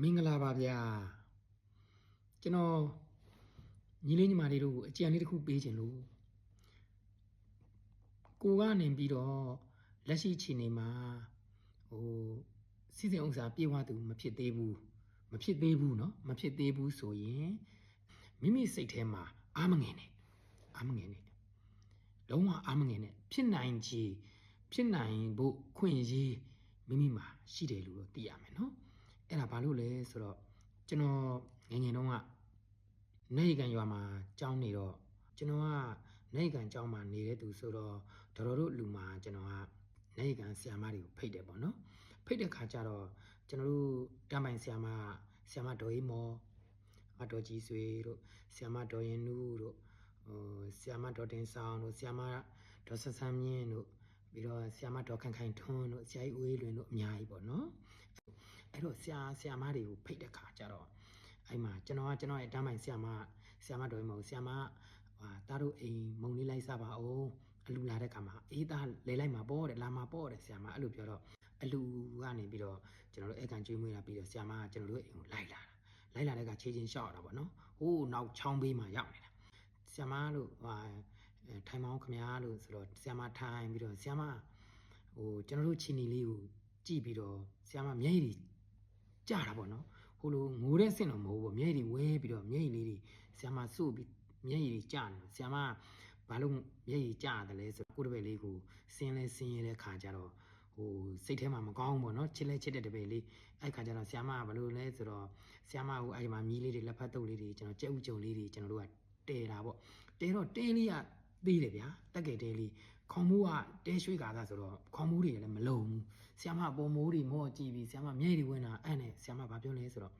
မင်္ဂလာပါဗျာကျွန်တော်ညီလေးညီမလေးတို့ကိုအကြံလေးတစ်ခုပေးခြင်းလို့ကိုကနေပြီးတော့လက်ရှိချိန်နေမှာဟိုစီစဉ်ဥစ္စာပြေဝသူမဖြစ်သေးဘူးမဖြစ်သေးဘူးเนาะမဖြစ်သေးဘူးဆိုရင်မိမိစိတ်ထဲမှာအာမငင်နဲ့အာမငင်နဲ့လုံးဝအာမငင်နဲ့ဖြစ်နိုင်ချေဖြစ်နိုင်ဖို့ခွင့်ရေးမိမိမှာရှိတယ်လို့တော့သိရမယ်เนาะ အဲ့ဒါဘာလို့လဲဆိုတော့ကျွန်တော်ငယ်ငယ်တုန်းကနေကန်ရွာမှာကျောင်းနေတော့ကျွန်တော်ကနေကန်ကျောင်းမှာနေတဲ့သူဆိုတော့တော်တော်တို့လူမှာကျွန်တော်ကနေကန်ဆရာမတွေကိုဖိတ်တယ်ပေါ့နော်ဖိတ်တဲ့ခါကျတော့ကျွန်တော်တို့တမ်းပိုင်ဆရာမဆရာမဒေါ်အေးမော်အတော်ကြီးဆွေတို့ဆရာမဒေါ်ရင်နူးတို့ဟိုဆရာမဒေါ်တင်ဆောင်တို့ဆရာမဒေါ်ဆဆန်းမြင့်တို့ပြီးတော့ဆရာမဒေါ်ခိုင်ခိုင်ထွန်းတို့ဆရာကြီးဦးအေးလွင်တို့အများကြီးပေါ့နော် အဲ့တော့ဆရာဆရာမတွေကိုဖိတ်တဲ့ခါကျတော့အဲ့မှာကျွန်တော်ကကျွန်တော်ရဲ့တမ်းပိုင်ဆရာမဆရာမတော်ရင်မဟုတ်ဆရာမဟာတားတို့အိမ်မုံလေးလိုက်စားပါအောင်အလူလာတဲ့ခါမှာအေးသားလဲလိုက်မှာပေါ့တဲ့လာမှာပေါ့တဲ့ဆရာမအဲ့လိုပြောတော့အလူကနေပြီးတော့ကျွန်တော်တို့အဲ့ကန်ကျွေးမွေးလာပြီးတော့ဆရာမကကျွန်တော်တို့အိမ်ကိုလိုက်လာတာလိုက်လာတဲ့ကခြေချင်းရှောက်ရတာပေါ့နော်ဟိုးနောက်ချောင်းဘေးမှာရောက်နေတာဆရာမလို့ဟာထိုင်မောင်းခမားလို့ဆိုတော့ဆရာမထိုင်ပြီးတော့ဆရာမဟိုကျွန်တော်တို့ချီနီလေးကိုကြည့်ပြီးတော့ဆရာမမျက်ရည် ကြတာပေါ့နော်ဟိုလိုငိုတဲ့ဆင့်တော့မဟုတ်ဘူးမျက်ရည်တွေဝဲပြီးတော့မျက်ရည်လေးတွေဆရာမစုပ်ပြီးမျက်ရည်တွေကြာနေဆရာမဘာလို့မျက်ရည်ကြာတယ်လဲဆိုတော့ကိုယ့်တပည့်လေးကိုဆင်းလဲဆင်းရတဲ့ခါကျတော့ဟိုစိတ်ထဲမှာမကောင်းဘူးပေါ့နော်ချစ်လဲချစ်တဲ့တပည့်လေးအဲ့ခါကျတော့ဆရာမကဘာလို့လဲဆိုတော့ဆရာမကအဲ့ဒီမှာမြီးလေးတွေလက်ဖက်တုပ်လေးတွေကျွန်တော်ကြက်ဥကြုံလေးတွေကျွန်တော်တို့ကတဲတာပေါ့တဲတော့တဲလေးကသေးတယ်ဗျာတက်ကဲတဲလေးခေါင်းမိုးကတဲရွှေကာသားဆိုတော့ခေါင်းမိုးတွေလည်းမလုံဘူး ဆရာမပုံမိုးတွေမော့ကြည့်ပြီးဆရာမမျက်ရည်ဝင်တာအဲ့နဲ့ဆရာမဘာပြောလဲဆိုတော့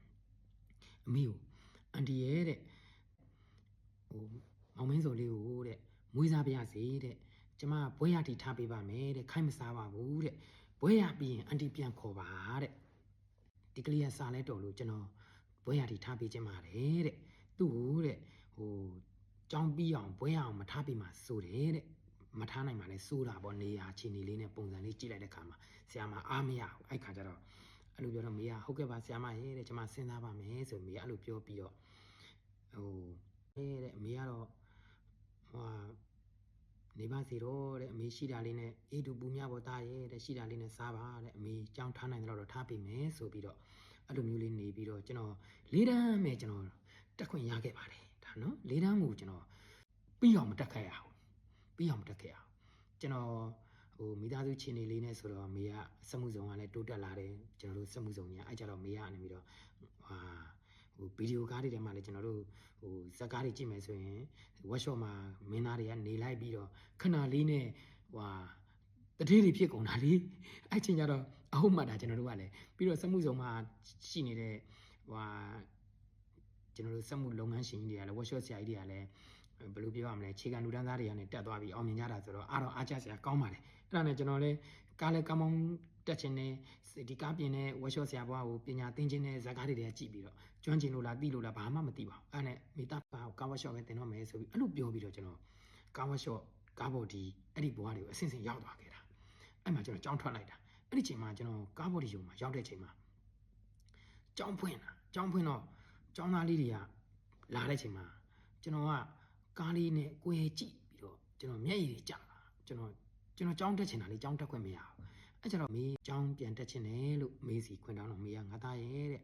အမေကိုအန်တီရဲ့တဲ့ဟိုမောင်မင်းစော်လေးကိုတဲ့မွေးစားပြရစေတဲ့ကျမဘွဲရတီထားပေးပါမယ်တဲ့ခိုင်းမစားပါဘူးတဲ့ဘွဲရပြီးရင်အန်တီပြန်ခေါ်ပါတဲ့ဒီကလေးကစားလဲတော်လို့ကျွန်တော်ဘွဲရတီထားပေးခြင်းပါတယ်တဲ့သူ့ကိုတဲ့ဟိုကြောင်းပြီးအောင်ဘွဲရအောင်မထားပေးမှဆိုတယ်တဲ့ မထားနိုင်ပါလဲစိုးတာပေါ့နေရာခြေနေလေးနဲ့ပုံစံလေးကြည့်လိုက်တဲ့ခါမှာဆရာမအားမရဘူးအဲ့ခါကျတော့အဲ့လိုပြောတော့မေကဟုတ်ကဲ့ပါဆရာမရဲ့တဲ့ကျွန်မစဉ်းစားပါမယ်ဆိုမေကအဲ့လိုပြောပြီးတော့ဟိုအဲတဲ့အမေကတော့ဟိုဟာနေပါစီတော့တဲ့အမေရှိတာလေးနဲ့အေးတူပူမြပေါ်သားရဲ့တဲ့ရှိတာလေးနဲ့စားပါတဲ့အမေကြောင်းထားနိုင်တယ်တော့ထားပေးမယ်ဆိုပြီးတော့အဲ့လိုမျိုးလေးနေပြီးတော့ကျွန်တော်လေးတန်းမဲ့ကျွန်တော်တက်ခွင့်ရခဲ့ပါတယ်ဒါနော်လေးတန်းကိုကျွန်တော်ပြီးအောင်မတက်ခဲ့ရဘူး ပြီးအောင်မတက်ခဲ့အောင်ကျွန်တော်ဟိုမိသားစုချင်းနေလေးနဲ့ဆိုတော့မေကစက်မှုဆောင်ကလည်းတိုးတက်လာတယ်ကျွန်တော်တို့စက်မှုဆောင်ညာအဲ့ကြတော့မေကနေပြီးတော့ဟာဟိုဗီဒီယိုကားတွေထဲမှာလည်းကျွန်တော်တို့ဟိုဇက်ကားတွေကြည့်မယ်ဆိုရင် workshop မှာမင်းသားတွေကနေလိုက်ပြီးတော့ခဏလေးနဲ့ဟွာတတိတွေဖြစ်ကုန်တာလေအဲ့ချင်းကြတော့အဟုတ်မှတ်တာကျွန်တော်တို့ကလည်းပြီးတော့စက်မှုဆောင်မှာရှိနေတဲ့ဟွာကျွန်တော်တို့စက်မှုလုပ်ငန်းရှင်ကြီးတွေကလည်း workshop ဆရာကြီးတွေကလည်း ဘယ်လိုပြောရမလဲခြေခံလူတန်းသားတွေကနေတက်သွားပြီးအောင်မြင်ကြတာဆိုတော့အားတော့အားကျစရာကောင်းပါလေအဲ့ဒါနဲ့ကျွန်တော်လည်းကားလည်းကောင်းကောင်းတက်ချင်တယ်ဒီကားပြင်တဲ့ workshop ဆရာဘွားကိုပညာသင်ခြင်းတဲ့ဇာတ်ကားတွေတွေကကြည့်ပြီးတော့ကျွမ်းကျင်လို့လားသိလို့လားဘာမှမသိပါဘူးအဲ့ဒါနဲ့မိသားပါကား workshop ပဲသင်တော့မယ်ဆိုပြီးအဲ့လိုပြောပြီးတော့ကျွန်တော်ကား workshop ကားဘော်ဒီအဲ့ဒီဘွားတွေကိုအဆင့်ဆင့်ရောက်သွားခဲ့တာအဲ့မှာကျွန်တော်ကြောင်းထွက်လိုက်တာအဲ့ဒီချိန်မှာကျွန်တော်ကားဘော်ဒီရုံမှာရောက်တဲ့ချိန်မှာကြောင်းဖွင့်တာကြောင်းဖွင့်တော့ကြောင်းသားလေးတွေကလာတဲ့ချိန်မှာကျွန်တော်က ကားလေးနဲ့ကိုယ်ကြည့်ပြီးတော့ကျွန်တော်မျက်ရည်တွေကျလာကျွန်တော်ကျွန်တော်ကြောင်းတက်ချင်တာလေကြောင်းတက်ခွင့်မရဘူးအဲကျတော့မေးကြောင်းပြန်တက်ချင်တယ်လို့မေးစီခွင့်တောင်းတော့မေးကငါသားရဲ့တဲ့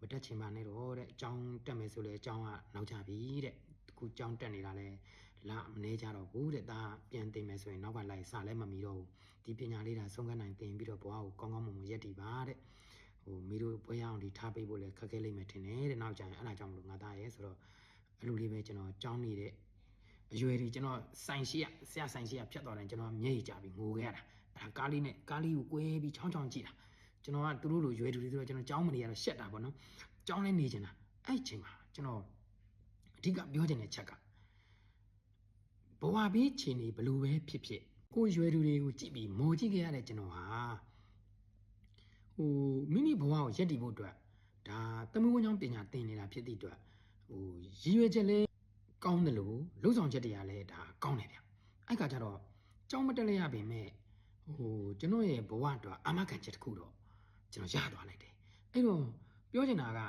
မတက်ချင်ပါနဲ့တော့တဲ့ကြောင်းတက်မယ်ဆိုလဲကြောင်းကနောက်ကြပြီတဲ့ခုကြောင်းတက်နေတာလဲလာမနေကြတော့ဘူးတဲ့ဒါပြန်တင်မယ်ဆိုရင်နောက်ကလိုက်စလဲမမီတော့ဘူးဒီပညာလေးဒါဆုံးကနိုင်တင်ပြီးတော့ဘွားကိုကောင်းကောင်းမွန်မွန်ရက်တည်ပါတဲ့ဟိုမိတို့ပွဲရအောင်ဒီထားပေးဖို့လဲခက်ခဲလိမ့်မယ်ထင်တယ်တဲ့နောက်ကျရင်အဲ့ဒါကြောင့်မလို့ငါသားရဲ့ဆိုတော့ အဲ့လိုလေးပဲကျွန်တော်ကြောင်းနေတဲ့အရွယ်တွေကျွန်တော်ဆိုင်ရှိရဆရာဆိုင်ရှိရဖြတ်သွားတယ်ကျွန်တော်မျက်ရည်ကျပြီးငိုခဲ့ရတာအဲ့ဒါကားလေးနဲ့ကားလေးကိုကွဲပြီးချောင်းချောင်းကြည့်တာကျွန်တော်ကသူတို့လိုရွယ်သူတွေဆိုတော့ကျွန်တော်ကြောင်းမနေရတော့ရှက်တာပေါ့နော်ကြောင်းလဲနေချင်တာအဲ့အချိန်မှာကျွန်တော်အဓိကပြောချင်တဲ့ချက်ကဘဝဘေးခြေနေဘလို့ပဲဖြစ်ဖြစ်ကိုယ်ရွယ်သူတွေကိုကြည့်ပြီးမော်ကြည့်ခဲ့ရတဲ့ကျွန်တော်ဟာဟိုမိမိဘဝကိုရက်တည်ဖို့အတွက်ဒါတမန်ဝန်ကြောင့်ပညာသင်နေတာဖြစ်သည့်အတွက် ဟိုရည်ရွယ်ချက်လဲကောင်းတယ်လို့လှုပ်ဆောင်ချက်တွေကလည်းဒါကောင်းတယ်ဗျအဲ့ကကြတော့ကြောင်းမတက်လိုက်ရပေမဲ့ဟိုကျွန်တော်ရဲ့ဘဝအတွက်အာမခံချက်တစ်ခုတော့ကျွန်တော်ရသွားလိုက်တယ်အဲ့တော့ပြောချင်တာက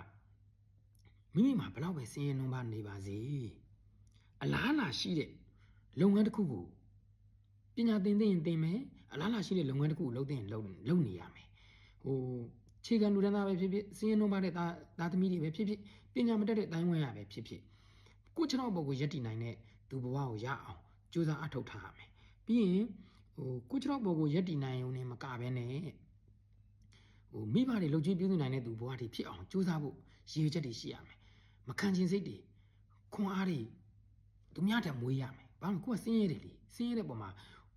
မိမိမှာဘလောက်ပဲစင်းရဲနှုံးပါနေပါစေအလားအလာရှိတဲ့လုပ်ငန်းတစ်ခုကိုပညာသင်သိရင်သင်မယ်အလားအလာရှိတဲ့လုပ်ငန်းတစ်ခုကိုလုပ်သင်ရင်လုပ်လုပ်နေရမယ်ဟိုခြေကလူတန်းသားပဲဖြစ်ဖြစ်စင်းရဲနှုံးပါတဲ့သားသားသမီးတွေပဲဖြစ်ဖြစ် ပညာမတတ်တဲ့အတိုင်းဝန်းရပဲဖြစ်ဖြစ်ကိုယ့်ခြေထောက်ပေါ်ကိုရက်တည်နိုင်တဲ့သူဘဝကိုရအောင်ကြိုးစားအထောက်ထားရမယ်ပြီးရင်ဟိုကိုယ့်ခြေထောက်ပေါ်ကိုရက်တည်နိုင်ုံနဲ့မကဘဲနဲ့ဟိုမိဘတွေလှုပ်ကြွေးပြုစုနိုင်တဲ့သူဘဝတွေဖြစ်အောင်ကြိုးစားဖို့ရည်ရွယ်ချက်တွေရှိရမယ်မခံချင်စိတ်တွေခွန်အားတွေသူများတက်မွေးရမယ်ဘာလို့ကိုယ်ကစင်းရဲတယ်လေစင်းရဲတဲ့ပုံမှာ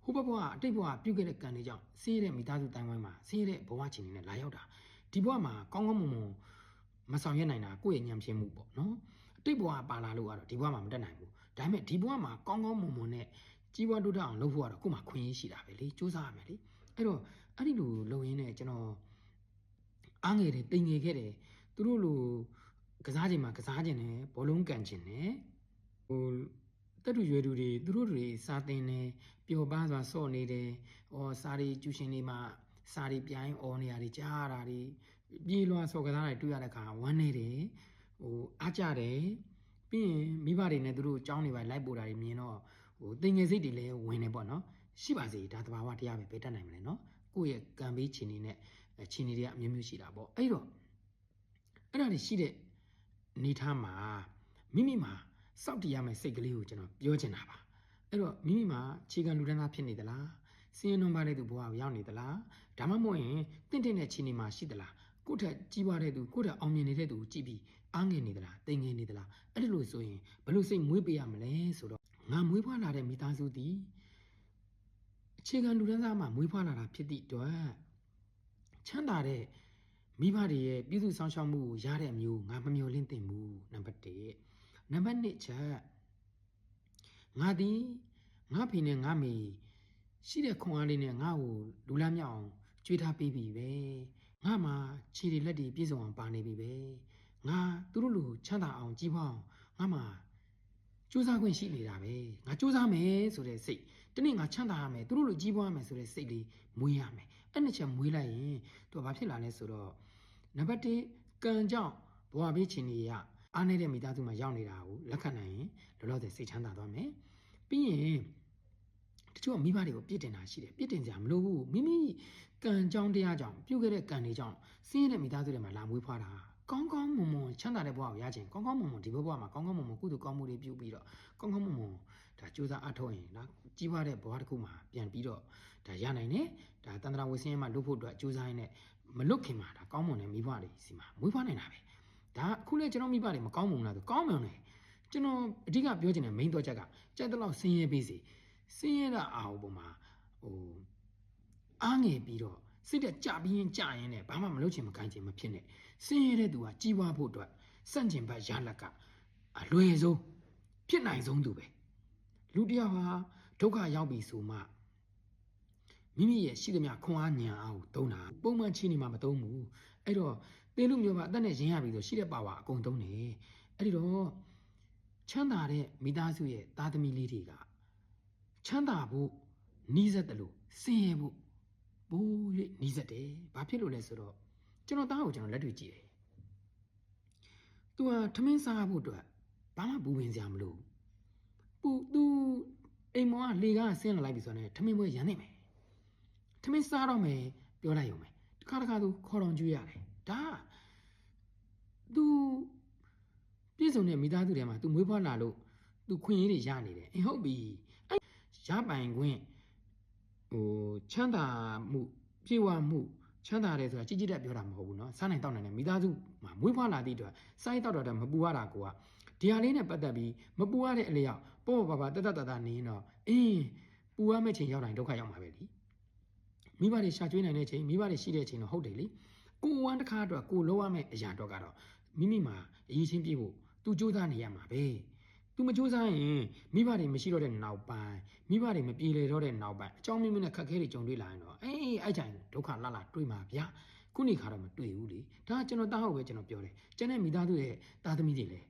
ဟိုဘဘကအတိတ်ဘဝပြုတ်ခဲ့တဲ့ကံတွေကြောင့်စင်းရဲတဲ့မိသားစုတိုင်းဝိုင်းမှာစင်းရဲတဲ့ဘဝချင်းတွေနဲ့လာရောက်တာဒီဘဝမှာကောင်းကောင်းမွန်မွန် မဆောင်ရွက်နိုင်တာကိုယ့်ရဲ့ညံပြင်းမှုပေါ့နော်အတိတ်ဘဝပါလာလို့ကတော့ဒီဘဝမှာမတက်နိုင်ဘူးဒါပေမဲ့ဒီဘဝမှာကောင်းကောင်းမွန်မွန်နဲ့ကြီးပွားတိုးတက်အောင်လုပ်ဖို့ကတော့ကိုယ်မှာခွင့်ရရှိတာပဲလေစူးစမ်းရမယ်လေအဲ့တော့အဲ့ဒီလိုလုပ်ရင်းနဲ့ကျွန်တော်အားငယ်တယ်တိမ်ငယ်ခဲ့တယ်သူတို့လိုကစားချိန်မှာကစားခြင်းနဲ့ဘောလုံးကန်ခြင်းနဲ့ဟိုတက်တူရွယ်သူတွေသူတို့တွေစာသင်နေပျော်ပါးစွာစော့နေတယ်။အော်စာရီကျူရှင်တွေမှာစာရီပြိုင်းအော်နေရတယ်ကြားရတာတွေ ပြေးလွှားစော်ကစားတွေတွေ့ရတဲ့အခါဝမ်းနေတယ်။ဟိုအားကြတယ်။ပြီးရင်မိဘတွေနဲ့သူတို့အကြောင်းတွေပါလိုက်ပို့တာတွေမြင်တော့ဟိုတင်ငယ်စိတ်တွေလည်းဝင်နေပေါ့နော်။ရှိပါစေဒါသဘာဝတရားပဲပဲတတ်နိုင်မလဲနော်။ကိုယ့်ရဲ့ကံပေးခြင်းတွေနဲ့ခြင်းတွေကအမျိုးမျိုးရှိတာပေါ့။အဲ့တော့အဲ့ဒါတွေရှိတဲ့နေထားမှာမိမိမှာစောင့်တည်ရမယ့်စိတ်ကလေးကိုကျွန်တော်ပြောချင်တာပါအဲ့တော့မိမိမှာခြေခံလူတန်းသားဖြစ်နေသလားစင်းရဲနှုံးပါတဲ့သူဘဝကိုရောက်နေသလားဒါမှမဟုတ်ရင်တင့်တင့်တဲ့ခြေနေမှာရှိသလား ကိုယ့်ထက်ကြီးပွားတဲ့သူကိုယ့်ထက်အောင်မြင်နေတဲ့သူကိုကြည့်ပြီးအားငယ်နေသလားတိမ်ငယ်နေသလားအဲ့ဒီလိုဆိုရင်ဘယ်လိုစိတ်မွေးပေးရမလဲဆိုတော့ငါမွေးဖွားလာတဲ့မိသားစုသည်အခြေခံလူတန်းစားမှာမွေးဖွားလာတာဖြစ်သည့်အတွက်ချမ်းသာတဲ့မိဘတွေရဲ့ပြည်သူဆောင်ရှောက်မှုကိုရတဲ့အမျိုးငါမမျှော်လင့်သင့်ဘူးနံပါတ်1နံပါတ်2ချက်ငါသည်ငါဖေနဲ့ငါမေရှိတဲ့ခွန်အားလေးနဲ့ငါ့ကိုလူလားမြောက်အောင်ကြွေးထားပေးပြီပဲ ငါမှာခြေတွေလက်တွေပြည့်စုံအောင်ပါနေပြီပဲငါသူတို့လိုချမ်းသာအောင်ကြီးပွားအောင်ငါမှာစူးစမ်းခွင့်ရှိနေတာပဲငါစူးစမ်းမယ်ဆိုတဲ့စိတ်တနေ့ငါချမ်းသာရမယ်သူတို့လိုကြီးပွားမယ်ဆိုတဲ့စိတ်လေးမွေးရမယ်အဲ့နှစ်ချက်မွေးလိုက်ရင်သူကဘာဖြစ်လာလဲဆိုတော့နံပါတ်1ကံကြောင့်ဘဝဘေးချင်းတွေရအားနေတဲ့မိသားစုမှာရောက်နေတာကိုလက်ခံနိုင်ရင်လောလောဆယ်စိတ်ချမ်းသာသွားမယ်ပြီးရင်တချို့ကမိဘတွေကိုပြစ်တင်တာရှိတယ်ပြစ်တင်ကြမလို့ဘူးမိမိ ကံကြောင့်တရားကြောင့်ပြုတ်ခဲ့တဲ့ကံတွေကြောင့်ဆင်းရဲတဲ့မိသားစုတွေမှာလာမွေးဖွားတာကောင်းကောင်းမွန်မွန်ချမ်းသာတဲ့ဘဝကိုရချင်ကောင်းကောင်းမွန်မွန်ဒီဘဝမှာကောင်းကောင်းမွန်မွန်ကုသိုလ်ကောင်းမှုတွေပြုပြီးတော့ကောင်းကောင်းမွန်မွန်ဒါကြိုးစားအထောက်ရင်ဒါကြီးပွားတဲ့ဘဝတစ်ခုမှာပြန်ပြီးတော့ဒါရနိုင်တယ်ဒါတန်တရာဝဆင်းရဲမှာလွတ်ဖို့အတွက်ကြိုးစားရင်းနဲ့မလွတ်ခင်မှာဒါကောင်းမွန်တဲ့မိဘတွေစီမှာမွေးဖွားနိုင်တာပဲဒါအခုလည်းကျွန်တော်မိဘတွေမကောင်းမွန်လားဆိုကောင်းမွန်တယ်ကျွန်တော်အဓိကပြောချင်တဲ့ main တော့ချက်ကကြက်တလောက်ဆင်းရဲပေးစီဆင်းရဲတာအာဟုပုံမှာဟို အားငယ်ပြီးတော့စိတ်တက်ကြပြီးရင်ကြရင်နဲ့ဘာမှမလုပ်ချင်မခိုင်းချင်မဖြစ်နဲ့ဆင်းရဲတဲ့သူကကြီးပွားဖို့အတွက်စန့်ကျင်ဘက်ရလက်ကအလွယ်ဆုံးဖြစ်နိုင်ဆုံးသူပဲလူတယောက်ဟာဒုက္ခရောက်ပြီဆိုမှမိမိရဲ့ရှိသမျှခွန်အားညံအားကိုသုံးတာပုံမှန်ချင်းနေမှာမသုံးဘူးအဲ့တော့သင်လူမျိုးကအသက်နဲ့ရင်းရပြီဆိုရှိတဲ့ပါဝါအကုန်သုံးတယ်အဲ့ဒီတော့ချမ်းသာတဲ့မိသားစုရဲ့သားသမီးလေးတွေကချမ်းသာဖို့နီးစက်တယ်လို့ဆင်းရဲဖို့ ပိုး၍နီးစက်တယ်ဘာဖြစ်လို့လဲဆိုတော့ကျွန်တော်သားကိုကျွန်တော်လက်တွေ့ကြည့်တယ်သူကထမင်းစားဖို့အတွက်ဘာမှဘူးဝင်စရာမလိုပူသူအိမ်မောကလေကားဆင်းလာလိုက်ပြီဆိုတော့ထမင်းပွဲရန်နေမယ်ထမင်းစားတော့မယ်ပြောလိုက်ရုံပဲတခါတခါသူခေါ်တော်ကျွေးရတယ်ဒါသူပြည့်စုံတဲ့မိသားစုထဲမှာသူမွေးဖွားလာလို့သူခွင့်ရည်တွေရနေတယ်အင်းဟုတ်ပြီအဲရပိုင်ခွင့် ဟိုချမ်းသာမှုပြေဝမှုချမ်းသာတယ်ဆိုတာကြီးကြီးတက်ပြောတာမဟုတ်ဘူးเนาะစားနိုင်တောက်နိုင်တဲ့မိသားစုမှာမွေးဖွားလာသည့်အတွက်စားရတောက်တော့တယ်မပူရတာကိုကဒီဟာလေးနဲ့ပတ်သက်ပြီးမပူရတဲ့အလျောက်ပေါ့ပေါ့ပါပါတတတတနေရင်တော့အင်းပူရမယ့်ချိန်ရောက်တိုင်းဒုက္ခရောက်မှာပဲလीမိဘတွေရှာကျွေးနိုင်တဲ့ချိန်မိဘတွေရှိတဲ့ချိန်တော့ဟုတ်တယ်လीကိုဝမ်းတစ်ခါအတွက်ကိုလောရမယ့်အရာတော့ကတော့မိမိမှာအရေးချင်းပြည့်ဖို့သူစူးစမ်းနေရမှာပဲ သူမစူးစမ်းရင်မိဘတွေမရှိတော့တဲ့နောက်ပိုင်းမိဘတွေမပြေလည်တော့တဲ့နောက်ပိုင်းအကြောင်းမျိုးနဲ့ခက်ခဲတွေကြုံတွေ့လာရင်တော့အေးအဲ့ချိန်ဒုက္ခလှလှတွေ့မှာဗျာခုနေခါတော့မတွေ့ဘူးလေဒါကျွန်တော်တားဟုတ်ပဲကျွန်တော်ပြောတယ်ကျန်တဲ့မိသားစုရဲ့သားသမီးတွေလည်း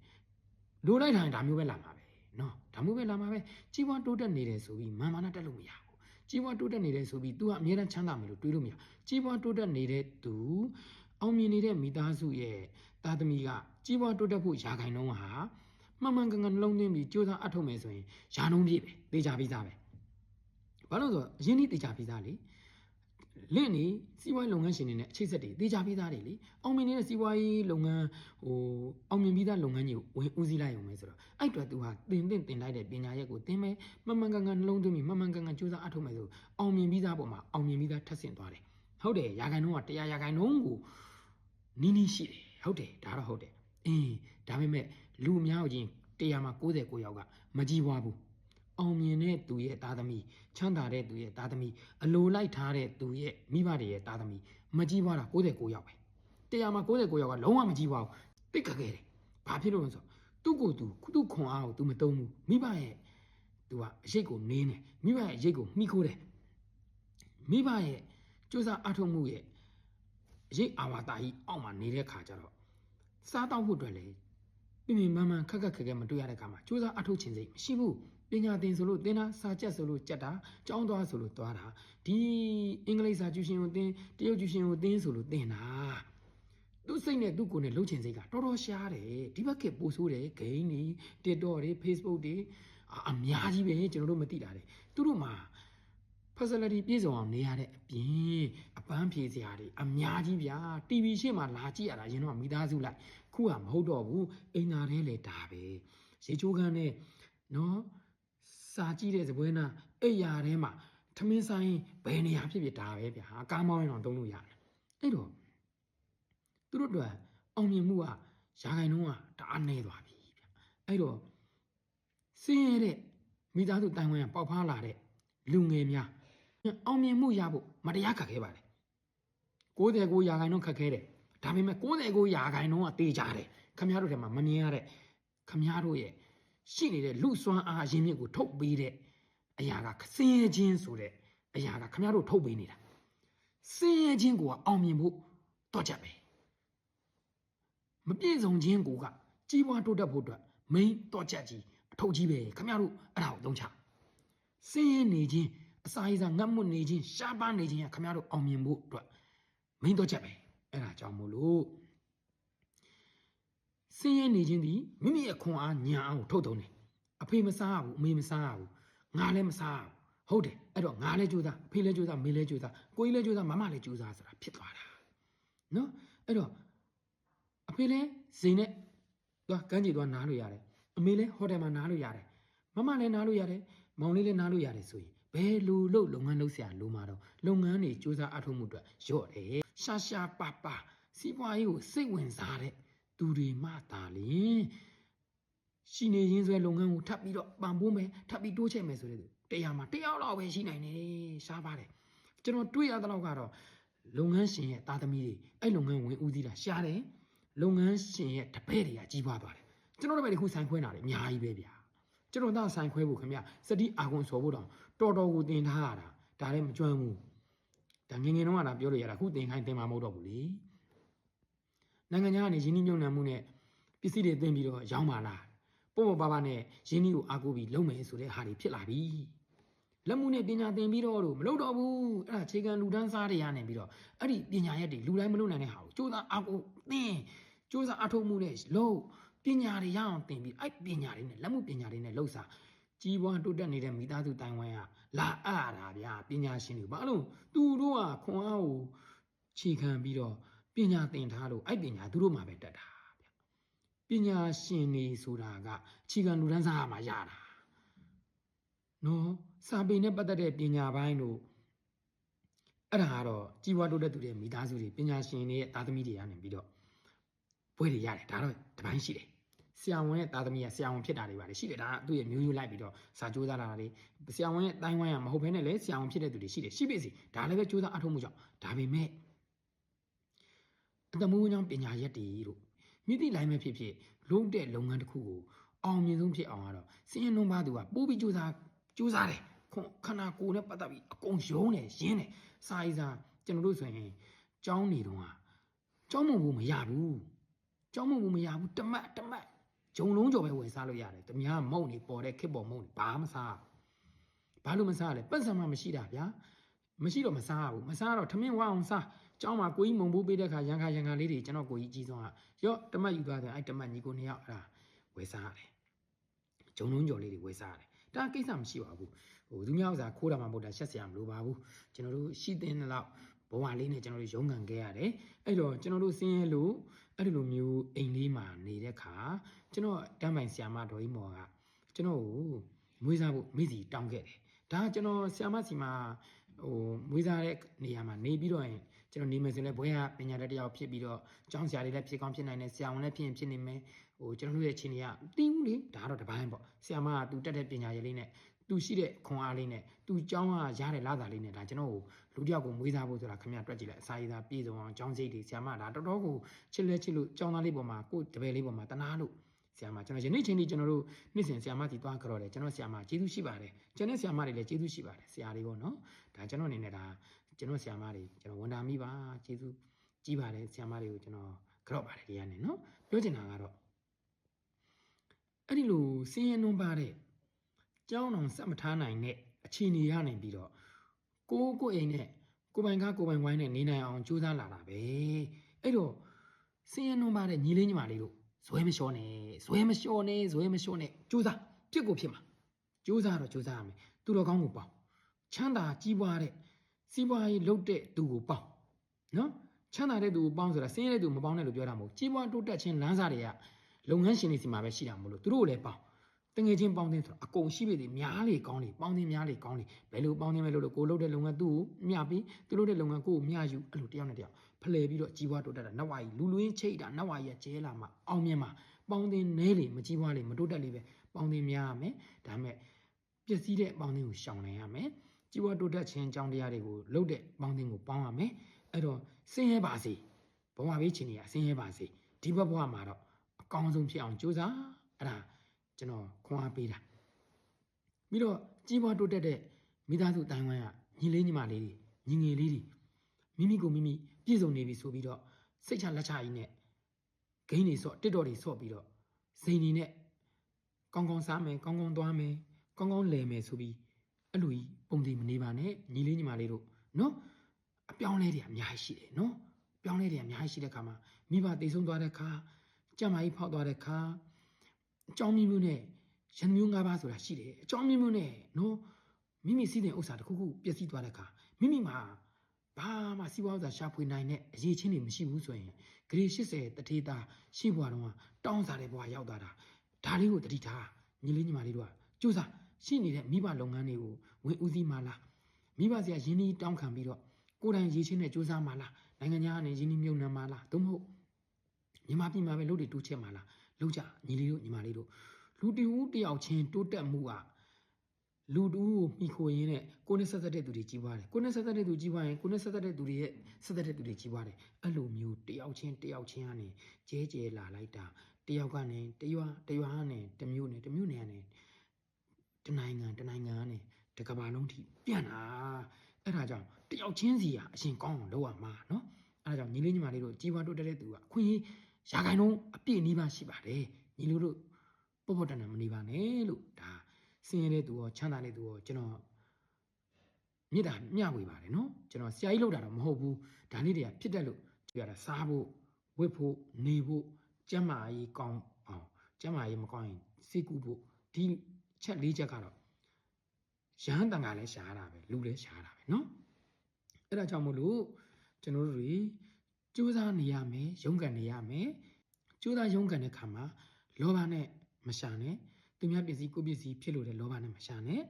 လိုလိုက်တိုင်းဒါမျိုးပဲလာမှာပဲနော်ဒါမျိုးပဲလာမှာပဲကြီးပွားတိုးတက်နေတယ်ဆိုပြီးမာမာနာတက်လို့မရဘူးကြီးပွားတိုးတက်နေတယ်ဆိုပြီး तू ကအမြဲတမ်းချမ်းသာမယ်လို့တွေးလို့မရကြီးပွားတိုးတက်နေတဲ့သူအောင်မြင်နေတဲ့မိသားစုရဲ့သားသမီးကကြီးပွားတိုးတက်ဖို့ယာခိုင်နှုန်းဟာ မှန်မှန်ကန်ကန်နှလုံးသွင်းပြီးကြိုးစားအထောက်မယ်ဆိုရင်ယာနှုန်းပြည့်ပဲသေချာပြီးသားပဲဘာလို့လဲဆိုတော့အရင်နေ့သေချာပြီးသားလေလင့်နေစီးပွားရေးလုပ်ငန်းရှင်တွေနဲ့အချိတ်ဆက်တွေသေချာပြီးသားတွေလေအောင်မြင်နေတဲ့စီးပွားရေးလုပ်ငန်းဟိုအောင်မြင်ပြီးသားလုပ်ငန်းကြီးကိုဝင်ဦးစီးလိုက်ရုံပဲဆိုတော့အဲ့အတွက်သူဟာတင်တင်တင်လိုက်တဲ့ပညာရက်ကိုသင်မယ်မှန်မှန်ကန်ကန်နှလုံးသွင်းပြီးမှန်မှန်ကန်ကန်ကြိုးစားအထောက်မယ်ဆိုအောင်မြင်ပြီးသားပုံမှာအောင်မြင်ပြီးသားထပ်ဆင့်သွားတယ်ဟုတ်တယ်ရာခိုင်နှုန်းကတရားရာခိုင်နှုန်းကိုနီးနီးရှိတယ်ဟုတ်တယ်ဒါတော့ဟုတ်တယ်အင်းဒါပေမဲ့ လူအများကြီးတရားမှာ69ယောက်ကမကြည်ပွားဘူးအောင်မြင်တဲ့သူရဲ့သားသမီးချမ်းသာတဲ့သူရဲ့သားသမီးအလိုလိုက်ထားတဲ့သူရဲ့မိဘတွေရဲ့သားသမီးမကြည်ပွားတာ69ယောက်ပဲတရားမှာ69ယောက်ကလုံးဝမကြည်ပွားဘူးတိတ်ခက်ခဲ့တယ်ဘာဖြစ်လို့လဲဆိုတော့သူ့ကိုယ်သူသူ့ခွန်အားကို तू မတုံးဘူးမိဘရဲ့ तू ကအရေးကိုနင်းတယ်မိဘရဲ့အရေးကိုမှီခိုးတယ်မိဘရဲ့ကြိုးစားအထောက်မှုရဲ့အရေးအာဝါဒကြီးအောက်မှာနေတဲ့ခါကျတော့စားတောက်ဖို့အတွက်လေ ပြင်းပြင်းမှန်မှန်ခက်ခက်ခဲခဲမတွေ့ရတဲ့ခါမှာကြိုးစားအထောက်ခြင်းစိတ်မရှိဘူးပညာသင်ဆိုလို့သင်တာစာချက်ဆိုလို့ကြက်တာကြောင်းသွားဆိုလို့သွားတာဒီအင်္ဂလိပ်စာကျူရှင်ကိုသင်တရုတ်ကျူရှင်ကိုသင်ဆိုလို့သင်တာသူစိတ်နဲ့သူ့ကိုယ်နဲ့လှုပ်ချင်စိတ်ကတော်တော်ရှားတယ်ဒီဘက်ကပို့ဆိုးတယ်ဂိမ်းတွေ TikTok တွေ Facebook တွေအာအများကြီးပဲကျွန်တော်တို့မသိတာတယ်သူတို့မှာ facility ပြည့်စုံအောင်နေရတဲ့အပြင်အပန်းဖြေစရာတွေအများကြီးဗျာ TV ရှေ့မှာလာကြည့်ရတာရင်တော့မိသားစုလိုက် ခုကမဟုတ်တော့ဘူးအိမ်သာထဲလေဒါပဲရေချိုးခန်းနဲ့နော်စာကြည့်တဲ့ဇပွဲနာအိယာထဲမှာထမင်းဆိုင်ဘယ်နေရာဖြစ်ဖြစ်ဒါပဲဗျာကားမောင်းရင်တော့သုံးလို့ရတယ်အဲ့တော့သူတို့အတွက်အောင်မြင်မှုကရာခိုင်နှုန်းကတအားနေသွားပြီဗျအဲ့တော့စင်းရတဲ့မိသားစုတိုင်ဝမ်ကပေါက်ဖားလာတဲ့လူငယ်များအောင်မြင်မှုရဖို့မတရားခက်ခဲပါလေ69ရာခိုင်နှုန်းခက်ခဲတယ် ဒါပေမဲ့69ရာခိုင်နှုန်းကတေးကြတယ်ခမရတို့ထဲမှာမမြင်ရတဲ့ခမရတို့ရဲ့ရှိနေတဲ့လူစွမ်းအားရင်းမြစ်ကိုထုတ်ပေးတဲ့အရာကစင်းရဲခြင်းဆိုတဲ့အရာကခမရတို့ထုတ်ပေးနေတာစင်းရဲခြင်းကိုအောင်မြင်ဖို့တော့ချက်ပဲမပြည့်စုံခြင်းကိုကကြီးပွားတိုးတက်ဖို့အတွက် main တော့ချက်ကြီးအထုတ်ကြီးပဲခမရတို့အဲ့ဒါကိုသုံးချစင်းရဲနေခြင်းအစာရည်စာငတ်မွတ်နေခြင်းရှားပါနေခြင်းကခမရတို့အောင်မြင်ဖို့အတွက် main တော့ချက်ပဲ အဲ့ဒါကြောင့်မို့လို့စင်းရဲနေခြင်းဒီမိမိရဲ့ခွန်အားညာအောင်ထုတ်သုံးတယ်အဖေမစားဘူးအမေမစားဘူးငါလည်းမစားဘူးဟုတ်တယ်အဲ့တော့ငါလည်းကြိုးစားအဖေလည်းကြိုးစားမေလည်းကြိုးစားကိုကြီးလည်းကြိုးစားမမလည်းကြိုးစားဆိုတာဖြစ်သွားတာနော်အဲ့တော့အဖေလည်းဇိမ်နဲ့သွားကန်းကြီးသွားနားလို့ရတယ်အမေလည်းဟိုတယ်မှာနားလို့ရတယ်မမလည်းနားလို့ရတယ်မောင်လေးလည်းနားလို့ရတယ်ဆိုရင် ဘယ်လိုလုပ်လုပ်ငန်းလုပ်ဆရာလိုမှာတော့လုပ်ငန်းတွေစူးစမ်းအထောက်မှုအတွက်ရော့တယ်ရှာရှာပါပါစီးပွားရေးကိုစိတ်ဝင်စားတဲ့သူတွေမှသာလျှင်ရှိနေရင်းဆွဲလုပ်ငန်းကိုထပ်ပြီးတော့ပံ့ပိုးမယ်ထပ်ပြီးတိုးချဲ့မယ်ဆိုတဲ့တရားမှာတရားလောက်ပဲရှိနိုင်တယ်ရှားပါတယ်ကျွန်တော်တွေ့ရတဲ့လောက်ကတော့လုပ်ငန်းရှင်ရဲ့သားသမီးတွေအဲ့လုပ်ငန်းဝင်ဦးစီးတာရှားတယ်လုပ်ငန်းရှင်ရဲ့တပည့်တွေကကြီးပွားသွားတယ်ကျွန်တော်တို့ပဲဒီခုဆိုင်ခွဲတာလေအများကြီးပဲဗျာ ကျွန်တော်သားဆိုင်ခွဲဖို့ခင်ဗျစတိအာကွန်စော်ဖို့တော့တော်တော်ကိုတင်ထားရတာဒါလည်းမကျွမ်းဘူးဒါငငယ်တော့ကလာပြောလို့ရတာခုတင်ခိုင်းတင်မှာမဟုတ်တော့ဘူးလေနိုင်ငံခြားကနေရင်းနှီးမြှုပ်နှံမှုနဲ့ပစ္စည်းတွေတင်ပြီးတော့ရောင်းပါလားပေါ့ပေါ့ပါပါနဲ့ရင်းနှီးကိုအားကိုးပြီးလုပ်မယ်ဆိုတဲ့ဟာတွေဖြစ်လာပြီလက်မှုနဲ့ပညာသင်ပြီးတော့လို့မလုပ်တော့ဘူးအဲ့ဒါခြေခံလူတန်းစားတွေရနေပြီးတော့အဲ့ဒီပညာရက်တွေလူတိုင်းမလုပ်နိုင်တဲ့ဟာကိုစူးစမ်းအားကိုးသင်စူးစမ်းအထောက်မှုနဲ့လုပ် ပညာတွေရအောင်သင်ပြီးအဲ့ပညာတွေနဲ့လက်မှုပညာတွေနဲ့လှုပ်စားကြီးပွားတိုးတက်နေတဲ့မိသားစုတိုင်ဝမ်ကလာအပ်တာဗျာပညာရှင်တွေဘာလို့သူတို့ကခွန်အားကိုခြေခံပြီးတော့ပညာသင်ထားလို့အဲ့ပညာသူတို့မှပဲတက်တာဗျပညာရှင်တွေဆိုတာကခြေခံလူတန်းစားမှာရတာနော်စာပေနဲ့ပတ်သက်တဲ့ပညာပိုင်းတို့အဲ့ဒါကတော့ကြီးပွားတိုးတက်သူတွေမိသားစုတွေပညာရှင်တွေရဲ့သားသမီးတွေကနေပြီးတော့ဘွဲတွေရတယ်ဒါတော့တပိုင်းရှိတယ် ဆရာဝန်ရဲ့သားသမီးကဆရာဝန်ဖြစ်တာတွေပါလေရှိတယ်ဒါကသူ့ရဲ့မျိုးရိုးလိုက်ပြီးတော့စာကြိုးစားလာတာတွေဆရာဝန်ရဲ့တိုင်းဝိုင်းကမဟုတ်ဘဲနဲ့လေဆရာဝန်ဖြစ်တဲ့သူတွေရှိတယ်ရှိပြီစီဒါလည်းပဲကြိုးစားအထောက်မှုကြောင့်ဒါပေမဲ့အတမိုးကြောင့်ပညာရက်တွေတို့မိသည့်လိုင်းပဲဖြစ်ဖြစ်လုံးတဲ့လုပ်ငန်းတစ်ခုကိုအောင်မြင်ဆုံးဖြစ်အောင်ကတော့စင်းရင်လုံးပါသူကပိုးပြီးကြိုးစားကြိုးစားတယ်ခွန်ခန္ဓာကိုယ်နဲ့ပတ်သက်ပြီးအကုန်ယုံတယ်ရင်းတယ်စာရေးစာကျွန်တော်တို့ဆိုရင်ကြောင်းနေတော့ကကြောင်းမဖို့မရဘူးကြောင်းမဖို့မရဘူးတမတ်တမတ် ဂျုံလုံးကြော်ပဲဝင်စားလို့ရတယ်တများမုံနေပေါ်တဲ့ခစ်ပေါ်မုံနေဘာမစားဘာလို့မစားလဲပတ်စံမှမရှိတာဗျာမရှိတော့မစားဘူးမစားတော့ထမင်းဝအောင်စားကျောင်းမှာကိုကြီးမုံဖို့ပေးတဲ့ခါရန်ခါရန်ခါလေးတွေကျွန်တော်ကိုကြီးကြီးဆုံးကရော့တမတ်ယူသွားတယ်အဲ့တမတ်ညီကိုနှစ်ယောက်အဲ့ဒါဝယ်စားရတယ်ဂျုံလုံးကြော်လေးတွေဝယ်စားရတယ်ဒါကိစ္စမရှိပါဘူးဟိုသူများဥစားခိုးတာမှမဟုတ်တာရှက်စရာမလိုပါဘူးကျွန်တော်တို့ရှိတဲ့လောက်ဘဝလေးနဲ့ကျွန်တော်တို့ရုန်းကန်ခဲ့ရတယ်အဲ့တော့ကျွန်တော်တို့စင်းရဲလို့ အဲ့ဒီလိုမျိုးအိမ်လေးမှာနေတဲ့ခါကျွန်တော်တမ်းပိုင်ဆီယာမတော်ကြီးမော်ကကျွန်တော်ကိုမွေးစားဖို့မိစီတောင်းခဲ့တယ်ဒါကကျွန်တော်ဆီယာမစီမှာဟိုမွေးစားတဲ့နေရာမှာနေပြီးတော့ရင်ကျွန်တော်နေမယ်ဆိုရင်လည်းဘွဲကပညာတတ်တစ်ယောက်ဖြစ်ပြီးတော့ကျောင်းဆရာလေးလည်းဖြစ်ကောင်းဖြစ်နိုင်တယ်ဆရာဝန်လည်းဖြစ်ရင်ဖြစ်နေမယ်ဟိုကျွန်တော်တို့ရဲ့ချင်းတွေကတင်းဦးလေဒါကတော့တပိုင်းပေါ့ဆရာမကသူတက်တဲ့ပညာရည်လေးနဲ့ သူရှိတဲ့ခွန်အားလေးနဲ့သူကျောင်းကရတဲ့လာတာလေးနဲ့ဒါကျွန်တော်ကိုလူတစ်ယောက်ကိုမွေးစားဖို့ဆိုတာခင်ဗျတွက်ကြည့်လိုက်အစာရည်သာပြည့်စုံအောင်ကျောင်းစိတ်တွေဆရာမဒါတော်တော်ကိုချစ်လဲချစ်လို့ကျောင်းသားလေးပေါ်မှာကိုယ်တပည့်လေးပေါ်မှာတနာလို့ဆရာမကျွန်တော်ယနေ့ချိန်ထိကျွန်တော်တို့နေ့စဉ်ဆရာမစီသွားကြတော့တယ်ကျွန်တော်ဆရာမကျေးဇူးရှိပါတယ်ကျွန်တော်ဆရာမတွေလည်းကျေးဇူးရှိပါတယ်ဆရာတွေပေါ့နော်ဒါကျွန်တော်အနေနဲ့ဒါကျွန်တော်ဆရာမတွေကျွန်တော်ဝန်တာမိပါကျေးဇူးကြီးပါတယ်ဆရာမတွေကိုကျွန်တော်ကြော့ပါတယ်ဒီကနေနော်ပြောချင်တာကတော့အဲ့ဒီလိုစင်းရဲနှွန်းပါတဲ့ ကျောင်းတော်စက်မထားနိုင်တဲ့အခြေအနေရနိုင်ပြီးတော့ကိုကိုအိမ်နဲ့ကိုပိုင်ကားကိုပိုင်ဝိုင်းနဲ့နေနိုင်အောင်ကြိုးစားလာတာပဲအဲ့တော့စင်းရဲနှွန်းပါတဲ့ညီလေးညီမလေးတို့ဇွဲမလျှောနဲ့ဇွဲမလျှောနဲ့ဇွဲမလျှောနဲ့ကြိုးစားပြစ်ကိုဖြစ်မှာကြိုးစားတော့ကြိုးစားရမယ်သူတော်ကောင်းကိုပေါင်းချမ်းသာကြီးပွားတဲ့စီးပွားရေးလုပ်တဲ့သူကိုပေါင်းနော်ချမ်းသာတဲ့သူကိုပေါင်းဆိုတာဆင်းရဲတဲ့သူမပေါင်းနဲ့လို့ပြောတာမဟုတ်ကြီးပွားတိုးတက်ခြင်းလမ်းစာတွေကလုပ်ငန်းရှင်တွေစီမှာပဲရှိတာမဟုတ်လို့သူတို့ကိုလည်းပေါင်း တငယ်ချင်းပေါင်းတဲ့ဆိုတော့အကုန်ရှိပြီလေများလေကောင်းလေပေါင်းတင်များလေကောင်းလေဘယ်လိုပေါင်းတင်မဲလို့လို့ကိုလုပ်တဲ့လုပ်ငန်းသူ့ကိုမျှပြီးသူလုပ်တဲ့လုပ်ငန်းကိုကိုမျှယူအဲ့လိုတယောက်နဲ့တယောက်ဖလှယ်ပြီးတော့ကြီးပွားတိုးတက်တာနောက်ဝါကြီးလူလူရင်းချိတ်တာနောက်ဝါကြီးကကျဲလာမှအောင်မြင်မှာပေါင်းတင်နဲလေမကြီးပွားလေမတိုးတက်လေပဲပေါင်းတင်များရမယ်ဒါမဲ့ပျက်စီးတဲ့ပေါင်းတင်ကိုရှောင်နိုင်ရမယ်ကြီးပွားတိုးတက်ခြင်းအကြောင်းတရားတွေကိုလုပ်တဲ့ပေါင်းတင်ကိုပေါင်းရမယ်အဲ့တော့ဆင်းရဲပါစေဘဝဘေးချင်းကြီးအဆင်းရဲပါစေဒီဘက်ဘဝမှာတော့အကောင်းဆုံးဖြစ်အောင်ကြိုးစားအဲ့ဒါ ကျွန်တော်ခွန်အားပေးတာပြီးတော့ကြီးပွားတိုးတက်တဲ့မိသားစုအတိုင်းဝိုင်းကညီလေးညီမလေးတွေညီငယ်လေးတွေမိမိကိုမိမိပြည့်စုံနေပြီဆိုပြီးတော့စိတ်ချလက်ချကြီးနဲ့ဂိမ်းတွေဆော့တစ်တော်တွေဆော့ပြီးတော့စိန်နေနဲ့ကောင်းကောင်းစားမယ်ကောင်းကောင်းသွားမယ်ကောင်းကောင်းလဲမယ်ဆိုပြီးအဲ့လိုကြီးပုံသေးမနေပါနဲ့ညီလေးညီမလေးတို့နော်အပြောင်းလဲတွေအများကြီးရှိတယ်နော်ပြောင်းလဲတွေအများကြီးရှိတဲ့ခါမှာမိဘတိတ်ဆုံးသွားတဲ့ခါကြံ့မာကြီးဖောက်သွားတဲ့ခါ အကြောင်းမျိုးမျိုးနဲ့ရန်မျိုး၅ပါးဆိုတာရှိတယ်အကြောင်းမျိုးမျိုးနဲ့နော်မိမိစီးတဲ့ဥစ္စာတစ်ခုခုပျက်စီးသွားတဲ့ခါမိမိမှာဘာမှစီးပွားဥစ္စာရှာဖွေနိုင်တဲ့အရေးချင်းတွေမရှိဘူးဆိုရင်ဂရေ80တထေတာရှိဘွားတော့တောင်းစားတဲ့ဘွားရောက်သွားတာဒါလေးကိုတတိထားညီလေးညီမလေးတို့ကကြိုးစားရှိနေတဲ့မိဘလုပ်ငန်းတွေကိုဝင်ဦးစီးမှလားမိဘဆရာရင်းနှီးတောင်းခံပြီးတော့ကိုယ်တိုင်ရေးချင်းနဲ့ကြိုးစားမှလားနိုင်ငံခြားကနေရင်းနှီးမြုပ်နှံမှလားသို့မဟုတ်မြန်မာပြည်မှာပဲလုပ်တွေတိုးချက်မှလား လုပ်ကြညီလေးတို့ညီမလေးတို့လူတူဦးတယောက်ချင်းတိုးတက်မှုကလူတူကိုမိခိုရင်းနဲ့ကိုနဲ့ဆက်သက်တဲ့သူတွေကြီးပွားတယ်ကိုနဲ့ဆက်သက်တဲ့သူကြီးပွားရင်ကိုနဲ့ဆက်သက်တဲ့သူတွေရဲ့ဆက်သက်တဲ့သူတွေကြီးပွားတယ်အဲ့လိုမျိုးတယောက်ချင်းတယောက်ချင်းကနေကျဲကျဲလာလိုက်တာတယောက်ကနေတရွာတရွာနဲ့တမျိုးနဲ့တမျိုးနဲ့ကနေတနိုင်ငံတနိုင်ငံကနေတကဘာလုံးထိပြန့်လာအဲ့ဒါကြောင့်တယောက်ချင်းစီကအရှင်ကောင်းအောင်လုပ်ရမှာနော်အဲ့ဒါကြောင့်ညီလေးညီမလေးတို့ကြီးပွားတိုးတက်တဲ့သူကအခွင့်အရေး ရာခိုင်နှုန်းအပြည့်နှီးပါရှိပါတယ်ညီလေးတို့ပေါ့ပေါ့တန်တန်မနေပါနဲ့လို့ဒါစင်ရတဲ့သူရောချမ်းသာတဲ့သူရောကျွန်တော်မြစ်တာမျှဝေပါတယ်နော်ကျွန်တော်ဆရာကြီးလောက်တာတော့မဟုတ်ဘူးဒါလေးတွေကဖြစ်တတ်လို့ကြည့်ရတာစားဖို့ဝတ်ဖို့နေဖို့ကျန်းမာရေးကောင်းအောင်ကျန်းမာရေးမကောင်းရင်စိတ်ကူးဖို့ဒီချက်လေးချက်ကတော့ရဟန်းတန်ကလည်းရှားတာပဲလူလည်းရှားတာပဲနော်အဲ့ဒါကြောင့်မို့လို့ကျွန်တော်တို့တွေ စူးစမ်းနေရမယ်ရုန်းကန်နေရမယ်စူးစမ်းရုန်းကန်တဲ့ခါမှာလောဘနဲ့မရှာနဲ့သူများပစ္စည်းကိုပစ္စည်းဖြစ်လို့တဲ့လောဘနဲ့မရှာနဲ့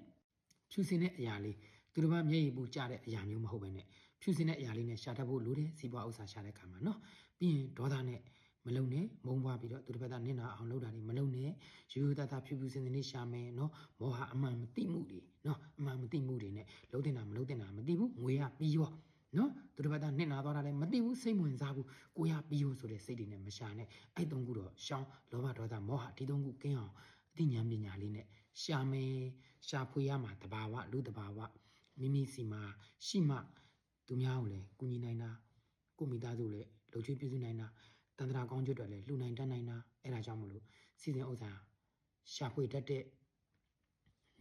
ဖြူစင်တဲ့အရာလေးသူတို့ကမျက်ရည်ပူကြတဲ့အရာမျိုးမဟုတ်ပဲနဲ့ဖြူစင်တဲ့အရာလေးနဲ့ရှာတတ်ဖို့လိုတယ်စီးပွားဥစ္စာရှာတဲ့ခါမှာနော်ပြီးရင်ဒေါသနဲ့မလုံနဲ့မုံပွားပြီးတော့သူတို့ဘက်ကနင့်နာအောင်လုပ်တာတွေမလုံနဲ့ရိုးရိုးသားသားဖြူဖြူစင်စင်လေးရှာမယ်နော်မောဟအမှန်မသိမှုတွေနော်အမှန်မသိမှုတွေနဲ့လုံးတင်တာမလုံးတင်တာမသိဘူးငွေရပြီးရော နော်သူတို့ဘက်ကနင့်နာသွားတာလည်းမသိဘူးစိတ်ဝင်စားဘူးကိုရပြီးရောဆိုတဲ့စိတ်တွေနဲ့မရှာနဲ့အဲ့သုံးခုတော့ရှောင်းလောဘဒေါသမောဟဒီသုံးခုကင်းအောင်အသိဉာဏ်ပညာလေးနဲ့ရှာမယ်ရှာဖွေရမှာတဘာဝလူတဘာဝမိမိစီမှာရှိမှသူများကိုလည်းကူညီနိုင်တာကိုမိသားစုလည်းလှုပ်ချွေးပြည့်စုံနိုင်တာတန်တရာကောင်းကျွတ်တွေလည်းလှူနိုင်တတ်နိုင်တာအဲ့ဒါကြောင့်မလို့စီစဉ်ဥစ္စာရှာဖွေတတ်တဲ့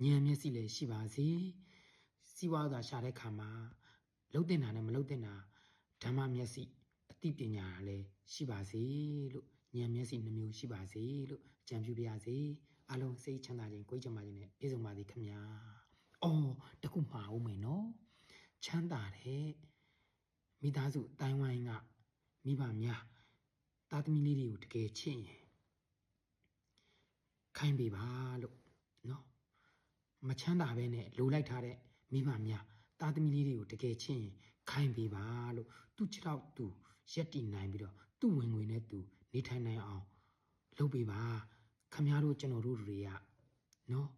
ဉာဏ်မျက်စိလည်းရှိပါစေစီးပွားဥစ္စာရှာတဲ့ခါမှာ လှုပ်တင်တာနဲ့မလှုပ်တင်တာထဓမ္မမျက်စိအသိပညာလည်းရှိပါစေလို့ဉာဏ်မျက်စိနှမျိုးရှိပါစေလို့အကြံပြုပါရစေအလုံးစိတ်ချမ်းသာခြင်းကိုယ်ချမ်းသာခြင်းနဲ့ပြည့်စုံပါစေခင်ဗျာ။အော်တခုမှာအောင်မယ်နော်။ချမ်းသာတဲ့မိသားစုအတိုင်းဝိုင်းကမိဘများသားသမီးလေးတွေကိုတကယ်ချစ်ရင်ခိုင်းပေးပါလို့နော်မချမ်းသာပဲနဲ့လိုလိုက်ထားတဲ့မိဘများ သားသမီးလေးတွေကိုတကယ်ချစ်ရင်ခိုင်းပေးပါလို့သူ့ခြေထောက်သူရက်တည်နိုင်ပြီးတော့သူ့ဝင်ငွေနဲ့သူနေထိုင်နိုင်အောင်လုပ်ပေးပါခမရတို့ကျွန်တော်တို့တွေကနော်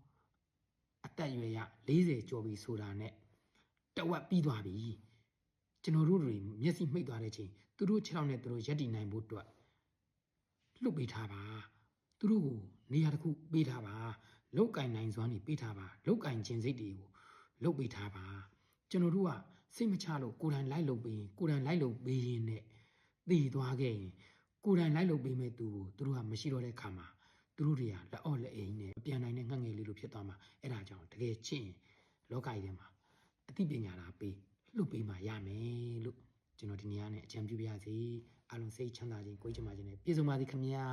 အသက်အရွယ်ရ40ကျော်ပြီဆိုတာနဲ့တဝက်ပြီးသွားပြီကျွန်တော်တို့တွေမျက်စိမှိတ်သွားတဲ့ချိန်သူတို့ခြေထောက်နဲ့သူတို့ရက်တည်နိုင်ဖို့အတွက်လွတ်ပေးထားပါသူတို့ကိုနေရာတစ်ခုပေးထားပါလောက်ကင်နိုင်စွမ်းနေပေးထားပါလောက်ကင်ခြင်းစိတ်တွေကိုလုတ်ပေးထားပါ ကျွန်တော်တို့ကစိတ်မချလို့ကိုယ်တိုင်လိုက်လုပ်ပေးရင်ကိုယ်တိုင်လိုက်လုပ်ပေးရင်နဲ့တည်သွားခဲ့ရင်ကိုယ်တိုင်လိုက်လုပ်ပေးမဲ့သူကိုသူတို့ကမရှိတော့တဲ့ခါမှာသူတို့တွေကလက်အော့လက်အိမ်နဲ့ပြန်နိုင်တဲ့ငှက်ငယ်လေးလိုဖြစ်သွားမှာအဲ့ဒါကြောင့်တကယ်ချစ်ရင်လောကကြီးထဲမှာအသိပညာလာပေးလွတ်ပေးမှရမယ်လို့ကျွန်တော်ဒီနေ့ကနေအကြံပြုပါရစေအားလုံးစိတ်ချမ်းသာခြင်းကိုယ်ချမ်းသာခြင်းနဲ့ပြည့်စုံပါစေခင်ဗျာ